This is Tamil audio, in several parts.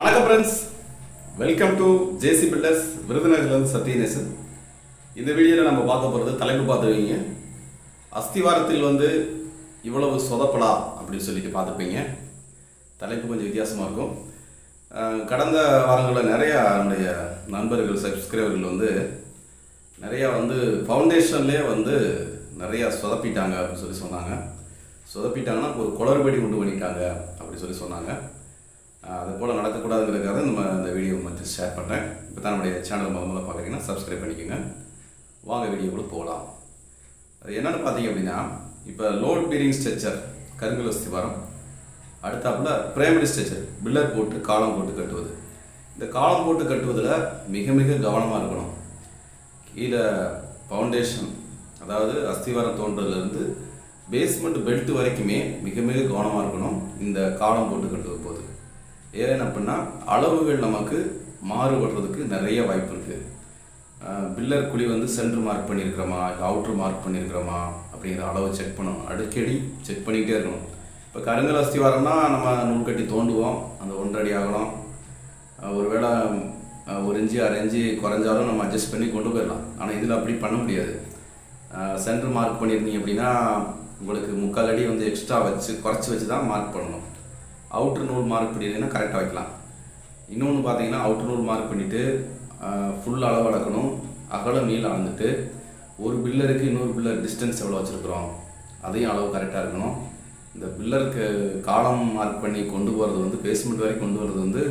வணக்கம் friends welcome to JC builders விருதுநகர்லேருந்து Sathyanesan. இந்த வீடியோவில் நம்ம பார்க்க போகிறது தலைப்பு பார்த்துருவீங்க அஸ்திவாரத்தில் வந்து இவ்வளவு சொதப்பலா அப்படின்னு சொல்லிட்டு பார்த்துருப்பீங்க. தலைப்பு கொஞ்சம் வித்தியாசமாக இருக்கும். கடந்த வாரங்களில் நிறையா என்னுடைய நண்பர்கள் சப்ஸ்கிரைபர்கள் வந்து நிறையா வந்து ஃபவுண்டேஷன்லேயே வந்து நிறையா சொதப்பிட்டாங்க அப்படின்னு சொல்லி சொன்னாங்க. சொதப்பிட்டாங்கன்னா ஒரு குளறுபடி உண்டு பண்ணிட்டாங்க அப்படி சொல்லி சொன்னாங்க. அது போல் நடக்கக்கூடாதுங்கிறதுக்காக நம்ம இந்த வீடியோ வந்து ஷேர் பண்ணுறேன் இப்போ தான் நம்முடைய சேனல் முதல்ல முதல்ல பார்க்குறீங்கன்னா சப்ஸ்கிரைப் பண்ணிக்கோங்க. வாங்க வீடியோக்குள்ள போகலாம் அது என்னென்னு பார்த்தீங்க அப்படின்னா இப்போ லோட் பீரிங் ஸ்ட்ரெச்சர் கருங்கல் அஸ்திவாரம் அடுத்தாப்புல பிரைமரி ஸ்ட்ரெச்சர் பில்லர் போட்டு காலம் போட்டு கட்டுவது. இந்த காலம் போட்டு கட்டுவதில் மிக மிக கவனமாக இருக்கணும். கீழே ஃபவுண்டேஷன் அதாவது அஸ்திவாரம் தோன்றதுலேருந்து பேஸ்மெண்ட் பெல்ட் வரைக்குமே மிக மிக கவனமாக இருக்கணும். இந்த காலம் போட்டு கட்டுவது போது ஏன் அப்படின்னா அளவுகள் நமக்கு மாறுபடுறதுக்கு நிறைய வாய்ப்பு இருக்குது பில்லர் குழி வந்து சென்ட்ரு மார்க் பண்ணியிருக்கிறோமா அவுட்ரு மார்க் பண்ணியிருக்கிறோமா அப்படிங்கிற அளவை செக் பண்ணணும். அடிக்கடி செக் பண்ணிக்கிட்டே இருக்கணும். இப்போ கருங்கல் அஸ்திவாரம்னா நம்ம நூல் கட்டி தோண்டுவோம். அந்த ஒன்றடி ஆகணும் ஒருவேளை ஒரு இஞ்சி அரை இன்ச்சு குறைஞ்சாலும் நம்ம அட்ஜஸ்ட் பண்ணி கொண்டு போயிடலாம். ஆனால் இதில் அப்படி பண்ண முடியாது. சென்ட்ரு மார்க் பண்ணியிருந்தீங்க அப்படின்னா உங்களுக்கு முக்கால் அடி வந்து எக்ஸ்ட்ரா வச்சு குறைச்சி வச்சு தான் மார்க் பண்ணணும். அவுட்ரு நூல் மார்க் பண்ணியிருந்தீங்கன்னா கரெக்டாக வைக்கலாம். இன்னொன்று பார்த்தீங்கன்னா அவுட்ரு நூல் மார்க் பண்ணிவிட்டு ஃபுல் அளவு அளக்கணும். அகலம் நீளம் அளந்துட்டு ஒரு பில்லருக்கு இன்னொரு பில்லர் டிஸ்டன்ஸ் எவ்வளோ வச்சுருக்குறோம்? அதையும் அளவு கரெக்டாக இருக்கணும். இந்த பில்லருக்கு காலம் மார்க் பண்ணி கொண்டு போகிறது வந்து பேஸ்மெண்ட் வரைக்கும் கொண்டு வர்றது வந்து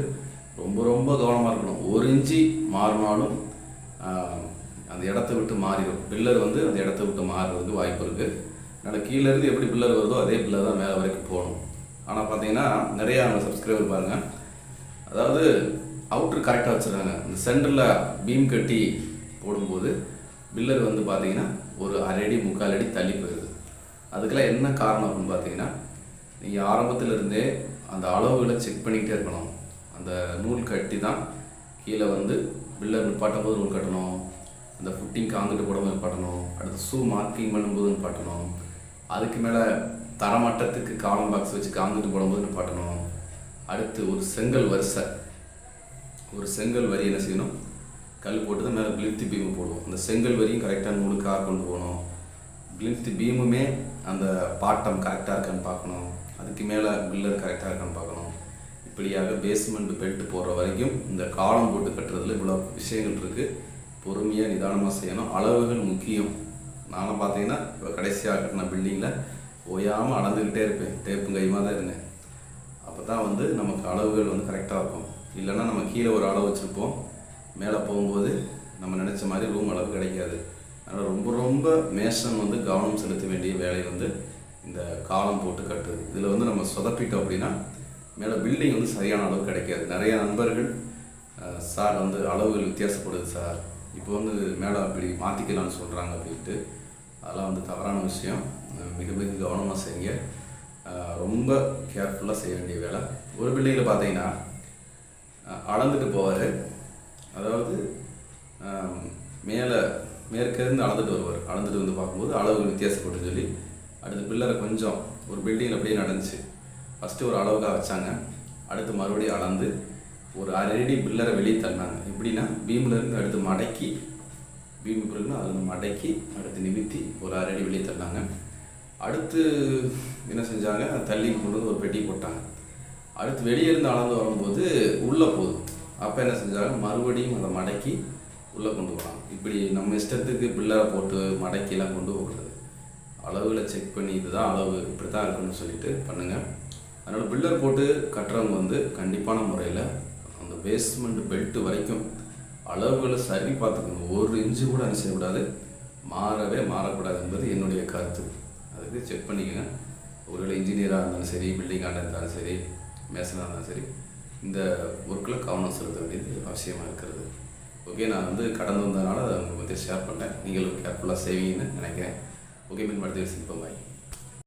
ரொம்ப ரொம்ப கவனமாக இருக்கணும். ஒரு இஞ்சி மாறினாலும் அந்த இடத்த விட்டு மாறிடும். பில்லர் வந்து அந்த இடத்த விட்டு மாறுறதுக்கு வாய்ப்பு இருக்குது அதனால் கீழேருந்து எப்படி பில்லர் வருதோ அதே பில்லர் தான் மேலே வரைக்கும் போகணும். ஆனால் பார்த்தீங்கன்னா நிறையா சப்ஸ்கிரைபர் பாருங்கள் அதாவது அவுட்ரு கரெக்டாக வச்சுருக்காங்க. இந்த சென்டரில் பீம் கட்டி போடும்போது பில்லர் வந்து பார்த்தீங்கன்னா ஒரு அரை அடி முக்கால் அடி தள்ளி போயிடுது அதுக்கெல்லாம் என்ன காரணம் அப்படின்னு பார்த்தீங்கன்னா நீங்கள் ஆரம்பத்திலிருந்தே அந்த அளவுகளை செக் பண்ணிக்கிட்டே இருக்கணும். அந்த நூல் கட்டி தான் கீழே வந்து பில்லர் நிப்பாட்டும் போது நூல் கட்டணும். அந்த ஃபுட்டிங் காங்கிட்டு போடும்போது நிப்பாட்டணும் அடுத்து ஷூ மார்க்கிங் பண்ணும்போது நிப்பாட்டணும் அதுக்கு மேலே தரமட்டத்துக்கு காலம் பாக்ஸ் வச்சு காங்கிட்டு போடும்போது பண்ணணும் அடுத்து ஒரு செங்கல் வரிசை. ஒரு செங்கல் வரி என்ன செய்யணும்? கல் போட்டு தான் மேலே பிளிப்தி பீமை போடுவோம். அந்த செங்கல் வரியும் கரெக்டாக நூலுக்காக கொண்டு போகணும். பிளிப்தி பீமுமே அந்த பாட்டம் கரெக்டாக இருக்கான்னு பார்க்கணும். அதுக்கு மேலே பில்லர் கரெக்டாக இருக்கான்னு பார்க்கணும். இப்படியாக பேஸ்மெண்ட் பெல்ட் போடுற வரைக்கும் இந்த காலம் போட்டு கட்டுறதுல இவ்வளோ விஷயங்கள் இருக்குது பொறுமையாக நிதானமாக செய்யணும். அளவுகள் முக்கியம். நானும் பார்த்தீங்கன்னா இப்போ கடைசியாக கட்டின பில்டிங்கில் ஓயாமல் அளந்துக்கிட்டே இருப்பேன். டேப்பும் கையுமாக தான் இருந்தேன். அப்போ தான் வந்து நமக்கு அளவுகள் வந்து கரெக்டாக இருக்கும். இல்லைன்னா நம்ம கீழே ஒரு அளவு வச்சுருப்போம். மேலே போகும்போது நம்ம நினச்ச மாதிரி ரூம் அளவு கிடைக்காது. அதனால் ரொம்ப ரொம்ப மேஷன் வந்து கவனம் செலுத்த வேண்டிய வேலை வந்து இந்த காலம் போட்டு கட்டுறது. இதில் வந்து நம்ம சொதப்பிட்டோம் அப்படின்னா மேலே பில்டிங் வந்து சரியான அளவு கிடைக்காது. நிறைய நண்பர்கள் சார் வந்து அளவுகள் வித்தியாசப்படுது சார் இப்போ வந்து மேலே அப்படி மாற்றிக்கலாம்னு சொல்கிறாங்க அப்படின்ட்டு அதெல்லாம் வந்து தவறான விஷயம். மிக மிக கவனமாக செய்யுங்க. ரொம்ப கேர்ஃபுல்லாக செய்ய வேண்டிய வேலை. ஒரு பில்டிங்கில் பார்த்தீங்கன்னா அளந்துட்டு போவார். அதாவது மேலே மேற்கிருந்து அளந்துட்டு வருவார். அளந்துட்டு வந்து பார்க்கும்போது அளவு வித்தியாசப்பட்டு சொல்லி அடுத்து பில்லரை கொஞ்சம் ஒரு பில்டிங்கில் அப்படியே நடந்துச்சு. ஃபஸ்ட்டு ஒரு அளவுக்காக வச்சாங்க. அடுத்து மறுபடியும் அளந்து ஒரு அரை அடி பில்லரை வெளியே தள்ளினாங்க. எப்படின்னா பீம்லேருந்து அடுத்து மடக்கி பீமி பிறகுனா அதை அதில் மடக்கி அடுத்து நிமித்தி ஒரு அரை அடி வெளியே தள்ளினாங்க. அடுத்து என்ன செஞ்சாங்க? தள்ளி கொண்டு வந்து ஒரு பெட்டி போட்டாங்க. அடுத்து வெளியே இருந்து அளந்து வரும்போது உள்ளே போதும் அப்போ என்ன செஞ்சாங்க? மறுபடியும் அதை மடக்கி உள்ளே கொண்டு போகலாம் இப்படி நம்ம இஷ்டத்துக்கு பில்லரை போட்டு மடக்கிலாம் கொண்டு போகிறது அளவுகளை செக் பண்ணி இதுதான் அளவு இப்படி தான் இருக்குன்னு சொல்லிட்டு பண்ணுங்கள் அதனால் பில்லர் போட்டு கட்டுறவங்க வந்து கண்டிப்பான முறையில் அந்த பேஸ்மெண்ட் பெல்ட் வரைக்கும் அளவுகளை சரி பார்த்துக்கணும். ஒரு இன்ச்சு கூட என்ன செய்யக்கூடாது. மாறவே மாறக்கூடாது என்பது என்னுடைய கருத்து. அதுக்கு செக் பண்ணிக்கோங்க. ஒருவேளை இன்ஜினியராக இருந்தாலும் சரி பில்டிங்காக இருந்தாலும் சரி மேசனாக இருந்தாலும் சரி இந்த ஒர்க்கில் கவனம் செலுத்த வேண்டியது அவசியமாக இருக்கிறது. ஓகே நான் வந்து கடந்து வந்ததுனால அதை உங்களுக்கு வந்து ஷேர் பண்ணேன். நீங்களும் கேர்ஃபுல்லாக செய்வீங்கன்னு நினைக்கிறேன். ஓகே மீன் மறுத்து சிற்பம் பாய்